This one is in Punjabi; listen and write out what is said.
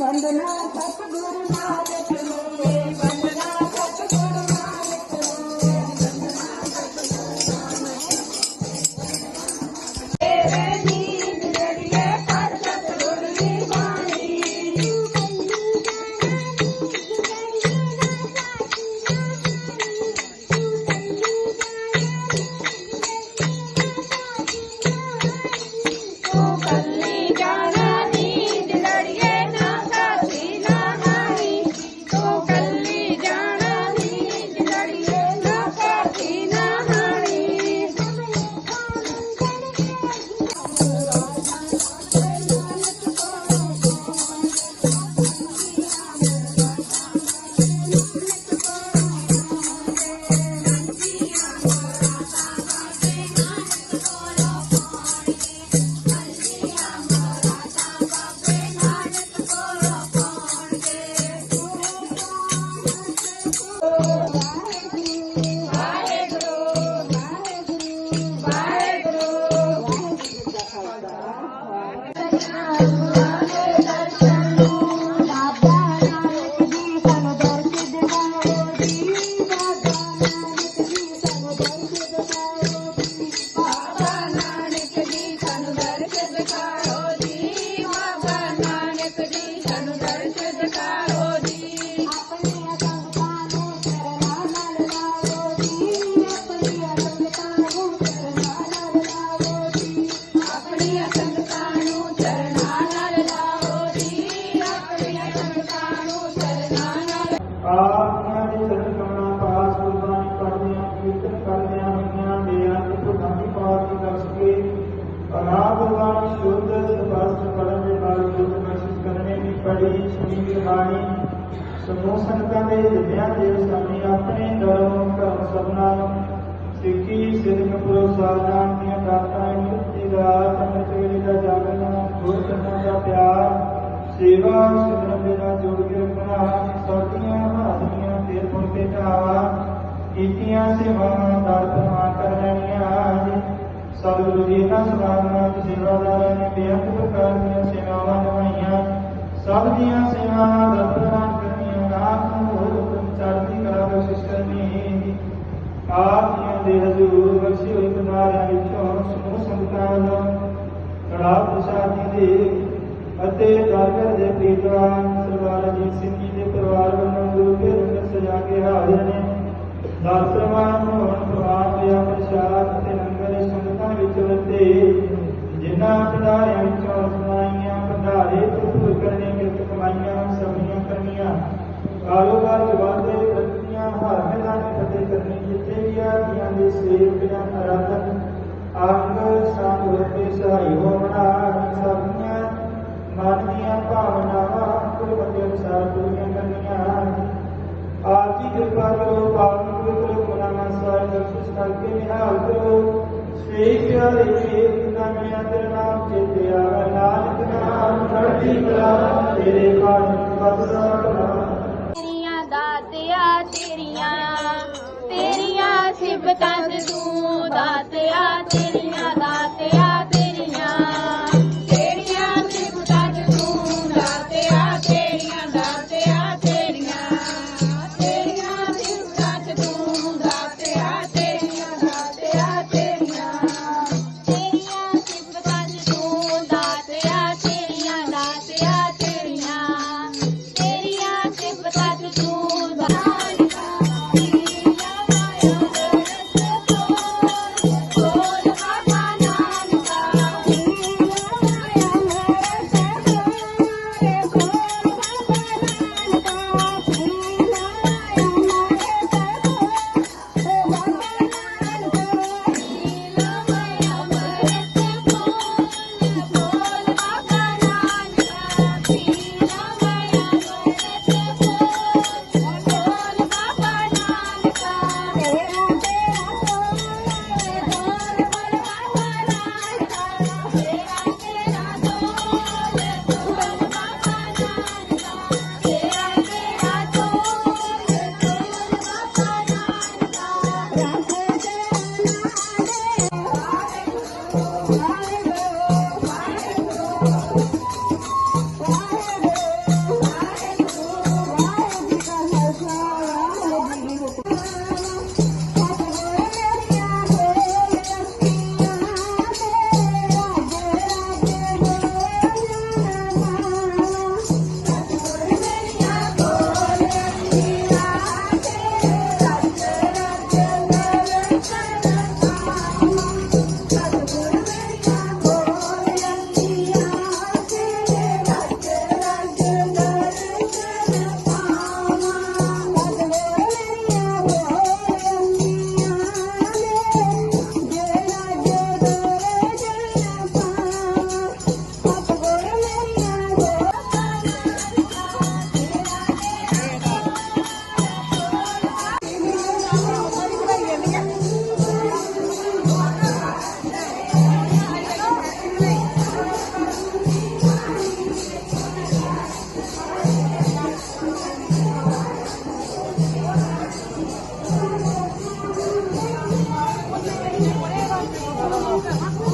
वंदना सतगुरु नाथ ਆਤਮਾ ਦੀ ਸਤਿਗੁਰਾਂ ਪਾਸ ਗੁਰਬਾਣੀ ਪੜ੍ਹਦਿਆਂ, ਕੀਰਤਨ ਕਰਦਿਆਂ ਹੋਈਆਂ ਦੇ ਅੰਤ ਪ੍ਰਧਾਨ ਦੀ ਪਾਸ ਦੀ ਦਰਸ ਕੇ ਗੁਰਬਾਣੀ ਸ਼ੁੱਧ, ਸਪਸ਼ਟ ਪੜ੍ਹਨ ਦੇ ਨਾਲ ਯੁੱਧ ਮਹਿਸੂਸ ਕਰਨੇ ਦੀ ਪੜੀ ਸੁਣੀ ਗੁਰਬਾਣੀ ਸਮੂਹ ਸੰਗਤਾਂ ਦੇ ਹਿਰਦਿਆਂ ਦੇ ਸਾਹਮਣੇ ਆਪਣੇ ਧਰਮ ਧਰਮ ਸਭਨਾ, ਸਿੱਖੀ ਸਿਰਕ ਪ੍ਰੋਸਾਦਾਂ ਦੀਆਂ ਦਾਤਾਂ ਮੁਕਤੀ ਦਾ ਅੰਮ੍ਰਿਤ ਵੇਲੇ ਦਾ ਜਾਗਰਣ, ਗੁਰ ਚਰਨਾਂ ਦਾ ਪਿਆਰ ਸੇਵਾ ਸਿਮਰਨ ਦੇ ਨਾਲ ਜੋੜ ਕੇ ਰੱਖਣਾ ਸੌਤੀਆਂ ਹਾਜ਼ਰੀਆਂ ਫੇਰ ਮੁੜ ਕੇ ਢਾਵਾ ਕੀਤੀਆਂ ਸੇਵਾਵਾਂ ਦਰ ਪ੍ਰਮਾਨ ਕਰ ਲੈਣੀਆਂ ਸਤਿਗੁਰੂ ਜੀ ਇਹਨਾਂ ਸਮਾਗਮਾਂ ਸੇਵਾਦਾਰਾਂ ਨੇ ਬੇਅੰਤ ਪ੍ਰਕਾਰ ਦੀਆਂ ਸੇਵਾਵਾਂ ਨਿਭਾਈਆਂ। ਸਭ ਦੀਆਂ ਸੇਵਾਵਾਂ ਦਰ ਪ੍ਰਮਾਨ ਕਰਨੀਆਂ ਨਾਮ ਨੂੰ ਹੋਰ ਹੁਕਮ ਚੜ੍ਹਦੀ ਕਲਾ ਬਖਸ਼ਿਸ਼ ਕਰਨੀ ਆਪ ਜੀਆਂ ਦੇ ਹਜ਼ੂਰ ਬਖਸ਼ੀ ਹੋਈ ਬਿਮਾਰੀਆਂ ਵਿੱਚੋਂ ਸਮੂਹ ਸੰਗਤਾਂ ਕੜਾ ਪ੍ਰਸਾਦ ਜੀ ਦੇ ਅਤੇ ਦਾਗਰ ਦੇ ਪੀਰਵਾਨ ਸਰਦਾਰ ਅਜੀਤ ਸਿੰਘ ਜੀ ਦੇ ਪਰਿਵਾਰ ਵੱਲੋਂ ਗੁਰੂ ਕੇ ਲੰਗਰ ਸਜਾ ਕੇ ਹਾਜ਼ਰ ਨੇ। ਦਾਸਰਮਾਨ ਨੂੰ ਹੁਣ ਸ੍ਰੀ ਪਿਆਰੇ ਜੀ ਤੇਰੇ ਨਾਮ ਚੇਤੇ ਆਵੇ ਨਾਨਕ ਨਾਮ ਚੜ੍ਹਦੀ ਕਲਾ ਤੇਰੇ ਪਾਣੀ ਬਸਦਾ ਕਲਾ ਤੇਰੀਆਂ ਦਾਤਿਆ, ਤੇਰੀਆਂ ਤੇਰੀਆਂ ਸਿਫਤਾਂ ਤੂੰ ਦਾਤਿਆ, ਤੇਰੀਆਂ Não, não, não.